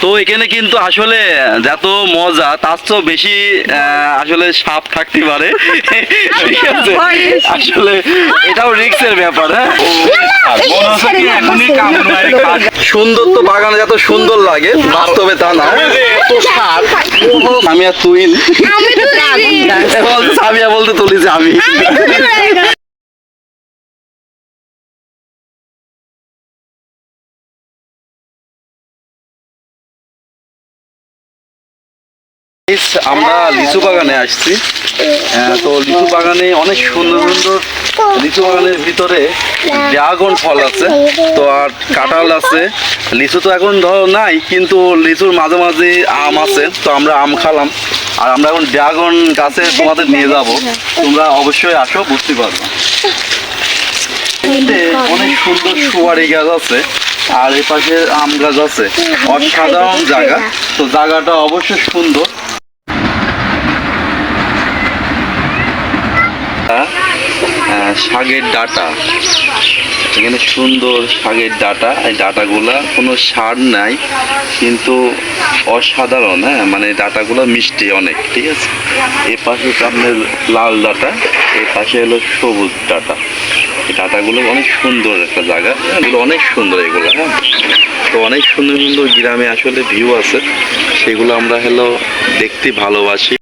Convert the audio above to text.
তো এখানে কিন্তু আসলে যত মজা তার তো বেশি আহ, আসলে সাপ থাকতে পারে। ঠিক আছে? আসলে এটাও রিক্সের ব্যাপার হ্যাঁ। সুন্দর তো বাগানে যত সুন্দর লাগে বাস্তবে তা না। আমি আর তুই আমি তো বলতে তুলিছি আমি। আমরা লিচু বাগানে আসছি। তো লিচু বাগানে অনেক সুন্দর সুন্দর লিচু বাগানের ভিতরে ড্রাগন ফল আছে, তো আর কাঁঠাল আছে। লিচু তো এখন ধরো নাই, কিন্তু লিচুর মাঝে মাঝে আম আছে, তো আমরা আম খালাম। আর আমরা এখন ড্রাগন গাছে তোমাদের নিয়ে যাব। তোমরা অবশ্যই আসো, বুঝতে পারবে। অনেক সুন্দর সুপারি গাছ আছে, আর এই পাশে আম গাছ আছে। অসাধারণ জায়গা। তো জায়গাটা অবশ্যই সুন্দর। শাকের ডাটা। এখানে সুন্দর শাগের ডাটা। এই ডাটাগুলা কোনো সার নাই, কিন্তু অসাধারণ হ্যাঁ? মানে ডাটাগুলো মিষ্টি অনেক, ঠিক আছে? এ পাশে আপনার লাল ডাটা এই পাশে হলো সবুজ ডাটা। এই ডাটাগুলো অনেক সুন্দর একটা জায়গা এগুলো অনেক সুন্দর এগুলো হ্যাঁ? তো অনেক সুন্দর সুন্দর গ্রামে আসলে ভিউ আছে। সেগুলো আমরা হলো দেখতে ভালোবাসি।